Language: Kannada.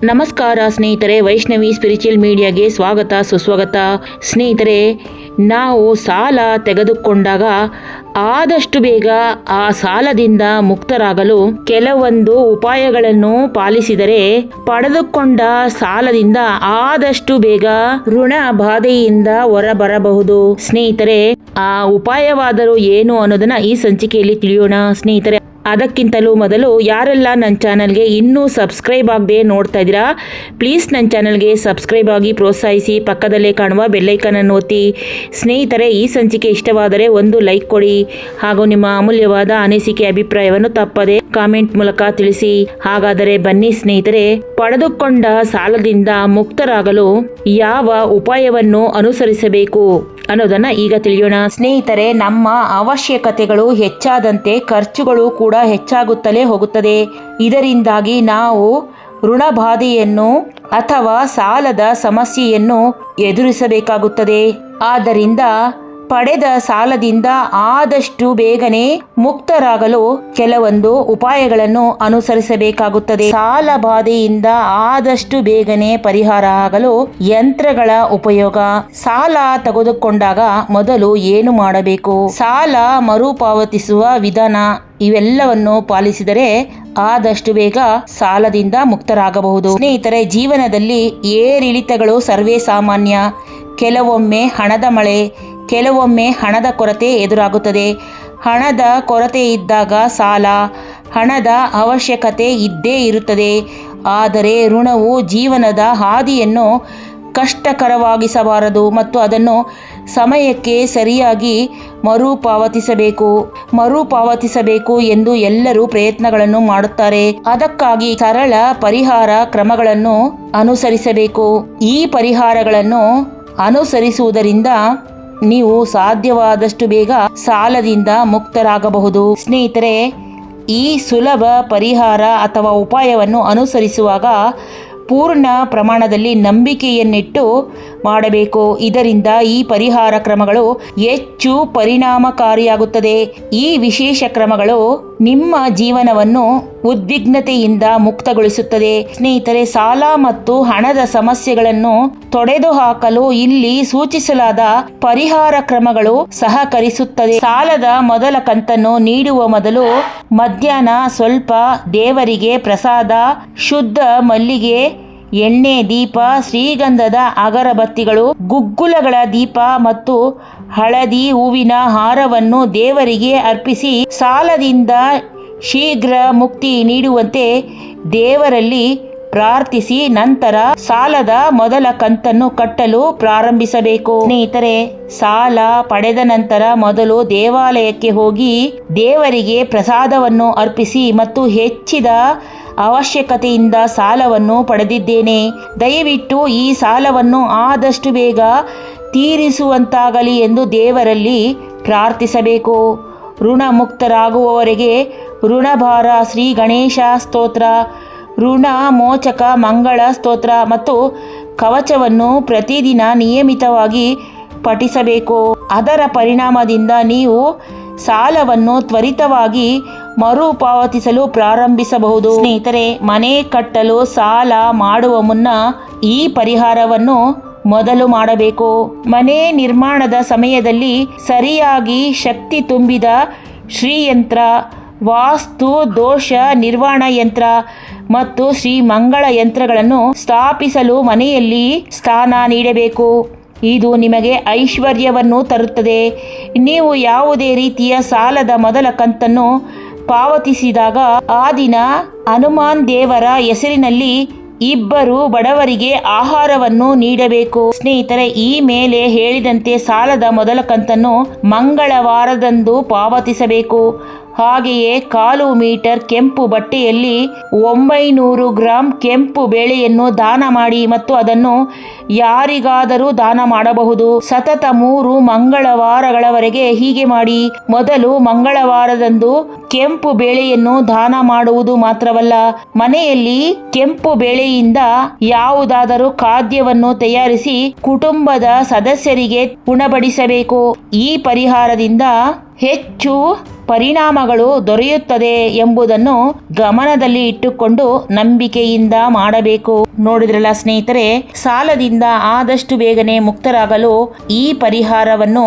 ನಮಸ್ಕಾರ ಸ್ನೇಹಿತರೆ, ವೈಷ್ಣವಿ ಸ್ಪಿರಿಚುವಲ್ ಮೀಡಿಯಾಗೆ ಸ್ವಾಗತ, ಸುಸ್ವಾಗತ. ಸ್ನೇಹಿತರೆ, ನಾವು ಸಾಲ ತೆಗೆದುಕೊಂಡಾಗ ಆದಷ್ಟು ಬೇಗ ಆ ಸಾಲದಿಂದ ಮುಕ್ತರಾಗಲು ಕೆಲವೊಂದು ಉಪಾಯಗಳನ್ನು ಪಾಲಿಸಿದರೆ ಪಡೆದುಕೊಂಡ ಸಾಲದಿಂದ ಆದಷ್ಟು ಬೇಗ ಋಣ ಬಾಧೆಯಿಂದ ಹೊರಬರಬಹುದು. ಸ್ನೇಹಿತರೆ, ಆ ಉಪಾಯವಾದರೂ ಏನು ಅನ್ನೋದನ್ನ ಈ ಸಂಚಿಕೆಯಲ್ಲಿ ತಿಳಿಯೋಣ. ಸ್ನೇಹಿತರೆ ಅದಕ್ಕಿಂತಲೂ ಮೊದಲು ಯಾರೆಲ್ಲ ನನ್ನ ಚಾನಲ್ಗೆ ಇನ್ನೂ ಸಬ್ಸ್ಕ್ರೈಬ್ ಆಗದೆ ನೋಡ್ತಾ ಇದ್ದೀರಾ ಪ್ಲೀಸ್ ನನ್ನ ಚಾನಲ್ಗೆ ಸಬ್ಸ್ಕ್ರೈಬ್ ಆಗಿ ಪ್ರೋತ್ಸಾಹಿಸಿ, ಪಕ್ಕದಲ್ಲೇ ಕಾಣುವ ಬೆಲ್ಲೈಕನನ್ನು ಒತ್ತಿ. ಸ್ನೇಹಿತರೆ, ಈ ಸಂಚಿಕೆ ಇಷ್ಟವಾದರೆ ಒಂದು ಲೈಕ್ ಕೊಡಿ. ಹಾಗೂ ನಿಮ್ಮ ಅಮೂಲ್ಯವಾದ ಅನಿಸಿಕೆ ಅಭಿಪ್ರಾಯವನ್ನು ತಪ್ಪದೆ ಕಾಮೆಂಟ್ ಮೂಲಕ ತಿಳಿಸಿ. ಹಾಗಾದರೆ ಬನ್ನಿ ಸ್ನೇಹಿತರೆ, ಪಡೆದುಕೊಂಡ ಸಾಲದಿಂದ ಮುಕ್ತರಾಗಲು ಯಾವ ಉಪಾಯವನ್ನು ಅನುಸರಿಸಬೇಕು? ಅನ್ನೋದನ್ನ ಈಗ ತಿಳಿಯೋಣ. ಸ್ನೇಹಿತರೆ, ನಮ್ಮ ಅವಶ್ಯಕತೆಗಳು ಹೆಚ್ಚಾದಂತೆ ಖರ್ಚುಗಳು ಕೂಡ ಹೆಚ್ಚಾಗುತ್ತಲೇ ಹೋಗುತ್ತದೆ. ಇದರಿಂದಾಗಿ ನಾವು ಋಣಬಾಧೆಯನ್ನು ಅಥವಾ ಸಾಲದ ಸಮಸ್ಯೆಯನ್ನು ಎದುರಿಸಬೇಕಾಗುತ್ತದೆ. ಆದ್ದರಿಂದ ಪಡೆದ ಸಾಲದಿಂದ ಆದಷ್ಟು ಬೇಗನೆ ಮುಕ್ತರಾಗಲು ಕೆಲವೊಂದು ಉಪಾಯಗಳನ್ನು ಅನುಸರಿಸಬೇಕಾಗುತ್ತದೆ. ಸಾಲ ಬಾಧೆಯಿಂದ ಆದಷ್ಟು ಬೇಗನೆ ಪರಿಹಾರ ಆಗಲು ಯಂತ್ರಗಳ ಉಪಯೋಗ. ಸಾಲ ತೆಗೆದುಕೊಂಡಾಗ ಮೊದಲು ಏನು ಮಾಡಬೇಕು? ಸಾಲ ಮರುಪಾವತಿಸುವ ವಿಧಾನ ಇವೆಲ್ಲವನ್ನು ಪಾಲಿಸಿದರೆ ಆದಷ್ಟು ಬೇಗ ಸಾಲದಿಂದ ಮುಕ್ತರಾಗಬಹುದು. ಸ್ನೇಹಿತರೆ, ಜೀವನದಲ್ಲಿ ಏರಿಳಿತಗಳು ಸರ್ವೇ ಸಾಮಾನ್ಯ. ಕೆಲವೊಮ್ಮೆ ಹಣದ ಮಳೆ ಕೆಲವೊಮ್ಮೆ ಹಣದ ಕೊರತೆ ಎದುರಾಗುತ್ತದೆ. ಹಣದ ಕೊರತೆ ಇದ್ದಾಗ ಸಾಲ, ಹಣದ ಅವಶ್ಯಕತೆ ಇದ್ದೇ ಇರುತ್ತದೆ. ಆದರೆ ಋಣವು ಜೀವನದ ಹಾದಿಯನ್ನು ಕಷ್ಟಕರವಾಗಿಸಬಾರದು ಮತ್ತು ಅದನ್ನು ಸಮಯಕ್ಕೆ ಸರಿಯಾಗಿ ಮರುಪಾವತಿಸಬೇಕು ಮರುಪಾವತಿಸಬೇಕು ಎಂದು ಎಲ್ಲರೂ ಪ್ರಯತ್ನಗಳನ್ನು ಮಾಡುತ್ತಾರೆ. ಅದಕ್ಕಾಗಿ ಸರಳ ಪರಿಹಾರ ಕ್ರಮಗಳನ್ನು ಅನುಸರಿಸಬೇಕು. ಈ ಪರಿಹಾರಗಳನ್ನು ಅನುಸರಿಸುವುದರಿಂದ ನೀವು ಸಾಧ್ಯವಾದಷ್ಟು ಬೇಗ ಸಾಲದಿಂದ ಮುಕ್ತರಾಗಬಹುದು. ಸ್ನೇಹಿತರೆ, ಈ ಸುಲಭ ಪರಿಹಾರ ಅಥವಾ ಉಪಾಯವನ್ನು ಅನುಸರಿಸುವಾಗ ಪೂರ್ಣ ಪ್ರಮಾಣದಲ್ಲಿ ನಂಬಿಕೆಯನ್ನಿಟ್ಟು ಮಾಡಬೇಕು. ಇದರಿಂದ ಈ ಪರಿಹಾರ ಕ್ರಮಗಳು ಹೆಚ್ಚು ಪರಿಣಾಮಕಾರಿಯಾಗುತ್ತದೆ. ಈ ವಿಶೇಷ ಕ್ರಮಗಳು ನಿಮ್ಮ ಜೀವನವನ್ನು ಉದ್ವಿಗ್ನತೆಯಿಂದ ಮುಕ್ತಗೊಳಿಸುತ್ತದೆ. ಸ್ನೇಹಿತರೆ, ಸಾಲ ಮತ್ತು ಹಣದ ಸಮಸ್ಯೆಗಳನ್ನು ತೊಡೆದು ಹಾಕಲು ಇಲ್ಲಿ ಸೂಚಿಸಲಾದ ಪರಿಹಾರ ಕ್ರಮಗಳು ಸಹಕರಿಸುತ್ತದೆ. ಸಾಲದ ಮೊದಲ ಕಂತನ್ನು ನೀಡುವ ಮೊದಲು ಮಧ್ಯಾಹ್ನ ಸ್ವಲ್ಪ ದೇವರಿಗೆ ಪ್ರಸಾದ, ಶುದ್ಧ ಮಲ್ಲಿಗೆ ಎಣ್ಣೆ, ದೀಪ, ಶ್ರೀಗಂಧದ ಅಗರಬತ್ತಿಗಳು, ಗುಗ್ಗುಲಗಳ ದೀಪ ಮತ್ತು ಹಳದಿ ಹೂವಿನ ಹಾರವನ್ನು ದೇವರಿಗೆ ಅರ್ಪಿಸಿ ಸಾಲದಿಂದ ಶೀಘ್ರ ಮುಕ್ತಿ ನೀಡುವಂತೆ ದೇವರಲ್ಲಿ ಪ್ರಾರ್ಥಿಸಿ ನಂತರ ಸಾಲದ ಮೊದಲ ಕಂತನ್ನು ಕಟ್ಟಲು ಪ್ರಾರಂಭಿಸಬೇಕು. ಸ್ನೇಹಿತರೆ, ಸಾಲ ಪಡೆದ ನಂತರ ಮೊದಲು ದೇವಾಲಯಕ್ಕೆ ಹೋಗಿ ದೇವರಿಗೆ ಪ್ರಸಾದವನ್ನು ಅರ್ಪಿಸಿ ಮತ್ತು ಹೆಚ್ಚಿದ ಅವಶ್ಯಕತೆಯಿಂದ ಸಾಲವನ್ನು ಪಡೆದಿದ್ದೇನೆ. ದಯವಿಟ್ಟು ಈ ಸಾಲವನ್ನು ಆದಷ್ಟು ಬೇಗ ತೀರಿಸುವಂತಾಗಲಿ ಎಂದು ದೇವರಲ್ಲಿ ಪ್ರಾರ್ಥಿಸಬೇಕು. ಋಣಮುಕ್ತರಾಗುವವರೆಗೆ ಋಣಭಾರ, ಶ್ರೀ ಗಣೇಶ ಸ್ತೋತ್ರ, ಋಣ ಮೋಚಕ ಮಂಗಳ ಸ್ತೋತ್ರ ಮತ್ತು ಕವಚವನ್ನು ಪ್ರತಿದಿನ ನಿಯಮಿತವಾಗಿ ಪಠಿಸಬೇಕು. ಅದರ ಪರಿಣಾಮದಿಂದ ನೀವು ಸಾಲವನ್ನು ತ್ವರಿತವಾಗಿ ಮರುಪಾವತಿಸಲು ಪ್ರಾರಂಭಿಸಬಹುದು. ಸ್ನೇಹಿತರೆ, ಮನೆ ಕಟ್ಟಲು ಸಾಲ ಮಾಡುವ ಮುನ್ನ ಈ ಪರಿಹಾರವನ್ನು ಮೊದಲು ಮಾಡಬೇಕು. ಮನೆ ನಿರ್ಮಾಣದ ಸಮಯದಲ್ಲಿ ಸರಿಯಾಗಿ ಶಕ್ತಿ ತುಂಬಿದ ಶ್ರೀಯಂತ್ರ, ವಾಸ್ತು, ದೋಷ ನಿರ್ವಹಣಾ ಯಂತ್ರ ಮತ್ತು ಶ್ರೀ ಮಂಗಳ ಯಂತ್ರಗಳನ್ನು ಸ್ಥಾಪಿಸಲು ಮನೆಯಲ್ಲಿ ಸ್ಥಾನ ನೀಡಬೇಕು. ಇದು ನಿಮಗೆ ಐಶ್ವರ್ಯವನ್ನು ತರುತ್ತದೆ. ನೀವು ಯಾವುದೇ ರೀತಿಯ ಸಾಲದ ಮೊದಲ ಕಂತನ್ನು ಪಾವತಿಸಿದಾಗ ಆ ದಿನ ಹನುಮಾನ್ ದೇವರ ಹೆಸರಿನಲ್ಲಿ ಇಬ್ಬರು ಬಡವರಿಗೆ ಆಹಾರವನ್ನು ನೀಡಬೇಕು. ಸ್ನೇಹಿತರೆ, ಈ ಮೇಲೆ ಹೇಳಿದಂತೆ ಸಾಲದ ಮೊದಲ ಕಂತನ್ನು ಮಂಗಳವಾರದಂದು ಪಾವತಿಸಬೇಕು. ಹಾಗೆಯೇ ಕಾಲು ಮೀಟರ್ ಕೆಂಪು ಬಟ್ಟೆಯಲ್ಲಿ ಒಂಬೈನೂರು ಗ್ರಾಂ ಕೆಂಪು ಬೇಳೆಯನ್ನು ದಾನ ಮಾಡಿ ಮತ್ತು ಅದನ್ನು ಯಾರಿಗಾದರೂ ದಾನ ಮಾಡಬಹುದು. ಸತತ ಮೂರು ಮಂಗಳವಾರಗಳವರೆಗೆ ಹೀಗೆ ಮಾಡಿ. ಮೊದಲು ಮಂಗಳವಾರದಂದು ಕೆಂಪು ಬೇಳೆಯನ್ನು ದಾನ ಮಾಡುವುದು ಮಾತ್ರವಲ್ಲ, ಮನೆಯಲ್ಲಿ ಕೆಂಪು ಬೇಳೆಯಿಂದ ಯಾವುದಾದರೂ ಖಾದ್ಯವನ್ನು ತಯಾರಿಸಿ ಕುಟುಂಬದ ಸದಸ್ಯರಿಗೆ ಉಣಬಡಿಸಬೇಕು. ಈ ಪರಿಹಾರದಿಂದ ಹೆಚ್ಚು ಪರಿಣಾಮಗಳು ದೊರೆಯುತ್ತದೆ ಎಂಬುದನ್ನು ಗಮನದಲ್ಲಿ ಇಟ್ಟುಕೊಂಡು ನಂಬಿಕೆಯಿಂದ ಮಾಡಬೇಕು. ನೋಡಿದ್ರಲ್ಲ ಸ್ನೇಹಿತರೆ, ಸಾಲದಿಂದ ಆದಷ್ಟು ಬೇಗನೆ ಮುಕ್ತರಾಗಲು ಈ ಪರಿಹಾರವನ್ನು